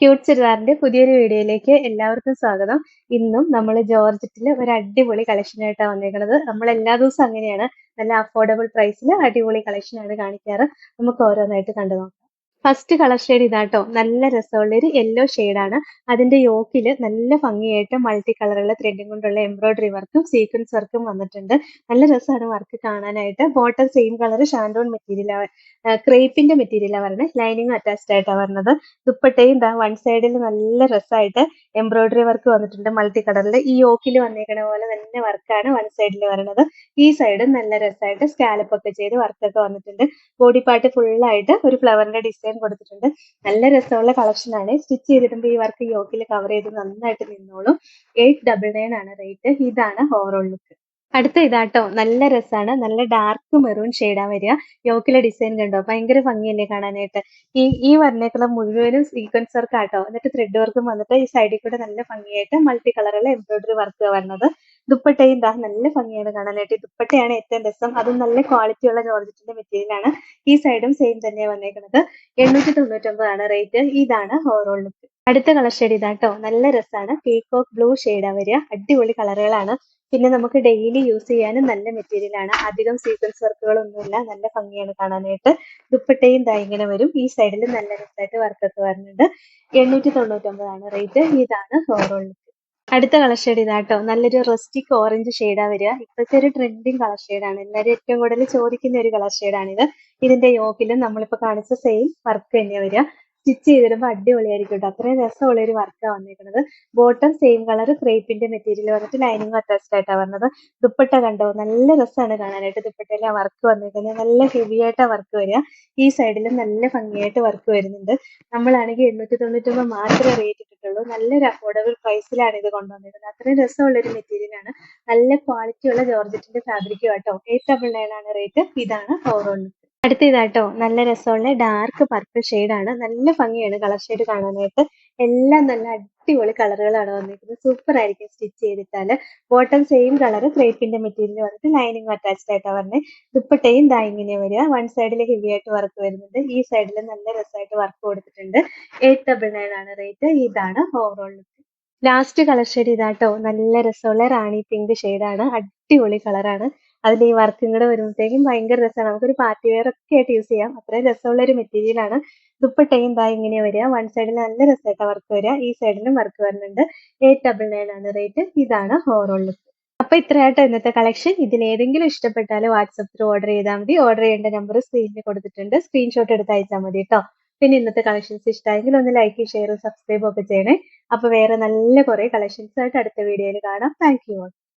Cute ചുരിദാറിന്റെ പുതിയൊരു വീഡിയോയിലേക്ക് എല്ലാവർക്കും സ്വാഗതം. ഇന്നും നമ്മൾ ജോർജറ്റിൽ ഒരു അടിപൊളി കളക്ഷൻ കളക്ഷനായിട്ടാണ് വന്നേക്കുന്നത് നമ്മൾ എല്ലാ ദിവസവും അങ്ങനെയാണ്. നല്ല അഫോർഡബിൾ പ്രൈസിൽ അടിപൊളി കളക്ഷൻ ആണ് കാണിക്കാറ്. നമുക്ക് ഓരോന്നായിട്ട് കണ്ടു നോക്കാം ഫസ്റ്റ് കളർ ഷെയ്ഡ് ഇതാട്ടോ. നല്ല രസമുള്ള ഒരു യെല്ലോ ആണ്. അതിന്റെ യോക്കിൽ നല്ല ഭംഗിയായിട്ട് മൾട്ടി കളറുള്ള ത്രെഡിങ് കൊണ്ടുള്ള എംബ്രോയിഡറി വർക്കും സീക്വൻസ് വർക്കും വന്നിട്ടുണ്ട്. നല്ല രസമാണ് വർക്ക് കാണാനായിട്ട്. Bottom same colour shantoon material ക്രേപ്പിന്റെ മെറ്റീരിയലാണ് പറഞ്ഞത് ലൈനിങ് അറ്റാച്ച്ഡ് ആയിട്ടാണ് വരുന്നത് ദുപ്പട്ടയും വൺ സൈഡിൽ നല്ല രസമായിട്ട് എംബ്രോയിഡറി വർക്ക് വന്നിട്ടുണ്ട് മൾട്ടി കളറിൽ ഈ യോക്കിൽ വന്നേക്കണ പോലെ തന്നെ വർക്കാണ് വൺ സൈഡിൽ വരണത്. ഈ സൈഡും നല്ല രസമായിട്ട് സ്കാലപ്പ് ഒക്കെ ചെയ്ത് വർക്കൊക്കെ വന്നിട്ടുണ്ട്. ബോഡി പാർട്ട് ഫുള്ളായിട്ട് ഒരു ഫ്ലവറിന്റെ ഡിസൈൻ കൊടുത്തിട്ടുണ്ട്. നല്ല രസമുള്ള കളക്ഷൻ ആണ്. സ്റ്റിച്ച് ചെയ്തിട്ടുണ്ട്. ഈ വർക്ക് യോക്കിൽ കവർ ചെയ്ത് നന്നായിട്ട് നിന്നോളും. എയ്റ്റ് ഡബിൾ നയൻ ആണ് റേറ്റ് ഇതാണ് ഓവറോൾ ലുക്ക് അടുത്ത ഇതാട്ടോ. നല്ല രസമാണ് നല്ല ഡാർക്ക് മെറൂൺ ഷെയ്ഡാ വരിക. യോക്കിലെ ഡിസൈൻ കണ്ടോ? ഭയങ്കര ഭംഗിയല്ലേ കാണാനായിട്ട്. ഈ ഈ വർണേക്കുള്ള മുഴുവനും സീക്വൻസ് വർക്ക് ആട്ടോ. എന്നിട്ട് ത്രെഡ് വർക്കും വന്നിട്ട് ഈ സൈഡിൽ കൂടെ നല്ല ഭംഗിയായിട്ട് മൾട്ടി കളറുള്ള എംബ്രോയിഡറി വർക്ക് വരുന്നത്. ദുപ്പട്ടയും ദാ നല്ല ഭംഗിയാണ് കാണാനായിട്ട് ദുപ്പട്ടയാണ് ഏറ്റവും രസം. അതും നല്ല ക്വാളിറ്റി ഉള്ള ജോർജറ്റിന്റെ മെറ്റീരിയൽ ആണ്. ഈ സൈഡും സെയിം തന്നെയാണ് വന്നേക്കുന്നത് എണ്ണൂറ്റി തൊണ്ണൂറ്റൊമ്പതാണ് റേറ്റ് ഇതാണ് ഓവറോൾ ലുക്ക് അടുത്ത കളർ ഷെയ്ഡ് ഇതാട്ടോ നല്ല രസമാണ് പീകോക്ക് ബ്ലൂ ഷെയ്ഡാ വരിക. അടിപൊളി കളറുകളാണ്. പിന്നെ നമുക്ക് ഡെയിലി യൂസ് ചെയ്യാനും നല്ല മെറ്റീരിയൽ ആണ്. അധികം സീക്വൻസ് വർക്കുകളൊന്നുമില്ല നല്ല ഭംഗിയാണ് കാണാനായിട്ട്. ദുപ്പട്ടയും ദാ ഇങ്ങനെ വരും. ഈ സൈഡിൽ നല്ല രസമായിട്ട് വർക്കൊക്കെ വരുന്നുണ്ട് എണ്ണൂറ്റി തൊണ്ണൂറ്റൊമ്പതാണ് റേറ്റ് ഇതാണ് ഓവറോൾ ലുക്ക് അടുത്ത കളർ ഷെയ്ഡ് ഇതാട്ടോ നല്ലൊരു റസ്റ്റിക് ഓറഞ്ച് ഷെയ്ഡാ വരിക. ഇപ്പോഴത്തെ ഒരു ട്രെൻഡിങ് കളർ ഷെയ്ഡാണ് എല്ലാവരും ഏറ്റവും കൂടുതൽ ചോദിക്കുന്ന ഒരു കളർ ഷെയ്ഡാണിത് ഇതിന്റെ യോക്കിലും നമ്മളിപ്പോ കാണിച്ച സെയിം വർക്ക് തന്നെയാണ് വരിക. സ്റ്റിച്ച് ചെയ്തിടുമ്പോൾ അടിപൊളിയായിരിക്കും കേട്ടോ അത്രയും രസമുള്ള ഒരു വർക്കാണ് വന്നിരിക്കുന്നത് ബോട്ടം സെയിം കളർ ക്രേപ്പിന്റെ മെറ്റീരിയൽ വന്നിട്ട് ലൈനിങ് അറ്റാച്ച്ഡ് ആയിട്ടാണ് വരുന്നത് ദുപ്പട്ട കണ്ടോ? നല്ല രസമാണ് കാണാനായിട്ട് ദുപ്പട്ടയിൽ ആ വർക്ക് വന്നിരിക്കുന്നത് നല്ല ഹെവി ആയിട്ടാണ് വർക്ക് വരിക. ഈ സൈഡിലും നല്ല ഭംഗിയായിട്ട് വർക്ക് വരുന്നുണ്ട്. നമ്മളാണെങ്കിൽ എണ്ണൂറ്റി തൊണ്ണൂറ്റൊമ്പത് മാത്രമേ റേറ്റ് ഇട്ടിട്ടുള്ളൂ. നല്ലൊരു അഫോർഡബിൾ പ്രൈസിലാണ് ഇത് കൊണ്ടുവന്നിരിക്കുന്നത് അത്രയും രസമുള്ള ഒരു മെറ്റീരിയലാണ് നല്ല ക്വാളിറ്റി ഉള്ള ജോർജറ്റിന്റെ ഫാബ്രിക്കും കേട്ടോ എയ്റ്റ് ഡബിൾ നയൻ ആണ് റേറ്റ് ഇതാണ് ഓവറോൾ അടുത്ത ഇതാട്ടോ നല്ല രസമുള്ള ഡാർക്ക് പർപ്പിൾ ആണ്. നല്ല ഭംഗിയാണ് കളർ ഷെയ്ഡ് കാണാനായിട്ട്. എല്ലാം നല്ല അടിപൊളി കളറുകളാണ് വന്നിരിക്കുന്നത്. സൂപ്പർ ആയിരിക്കും സ്റ്റിച്ച് ചെയ്തിട്ടാൽ. ബോട്ടം സെയിം കളർ ക്രേപ്പിന്റെ മെറ്റീരിയൽ വന്നിട്ട് ലൈനിങ് അറ്റാച്ച്ഡ് ആയിട്ടാണ് പറഞ്ഞത് ദുപ്പട്ടയും ദാ വരിക. വൺ സൈഡിൽ ഹെവി ആയിട്ട് വർക്ക് വരുന്നുണ്ട്. ഈ സൈഡിൽ നല്ല രസമായിട്ട് വർക്ക് കൊടുത്തിട്ടുണ്ട്. എയ്റ്റ് ഡബിൾ നയൻ ആണ് റേറ്റ് ഇതാണ് ഓവറോൾ ലാസ്റ്റ് കളർ ഷെയ്ഡ് ഇതാട്ടോ. നല്ല രസമുള്ള റാണി പിങ്ക് ആണ്. അടിപൊളി കളറാണ് അതിൽ ഈ വർക്കും കൂടെ വരുമ്പോഴത്തേക്കും ഭയങ്കര രസമാണ് നമുക്കൊരു പാർട്ടി വെയർ ഒക്കെ ആയിട്ട് യൂസ് ചെയ്യാം. അത്രയും രസമുള്ള ഒരു മെറ്റീരിയലാണ് ദുപ്പട്ടയും ദാ ഇങ്ങനെ വരിക. വൺ സൈഡിൽ നല്ല രസമായിട്ടാണ് വർക്ക് വരിക. ഈ സൈഡിലും വർക്ക് വരുന്നുണ്ട്. എയ്റ്റ് ഡബിൾ നയൻ ആണ് റേറ്റ്. ഇതാണ് ഓവറോൾ ലുക്ക് അപ്പൊ ഇത്രയായിട്ട് ഇന്നത്തെ കളക്ഷൻ. ഇതിൽ ഏതെങ്കിലും ഇഷ്ടപ്പെട്ടാൽ വാട്സപ്പ് ത്രൂ ഓർഡർ ചെയ്താൽ മതി. ഓർഡർ ചെയ്യേണ്ട നമ്പർ സ്ക്രീനിൽ കൊടുത്തിട്ടുണ്ട്. സ്ക്രീൻഷോട്ട് എടുത്ത് അയച്ചാൽ മതി കേട്ടോ പിന്നെ ഇന്നത്തെ കളക്ഷൻസ് ഇഷ്ടമായെങ്കിൽ ഒന്ന് ലൈക്ക് ഷെയർ സബ്സ്ക്രൈബ് ഒക്കെ ചെയ്യണേ. അപ്പൊ വേറെ നല്ല കുറെ കളക്ഷൻസ് ആയിട്ട് അടുത്ത വീഡിയോയിൽ കാണാം. Thank you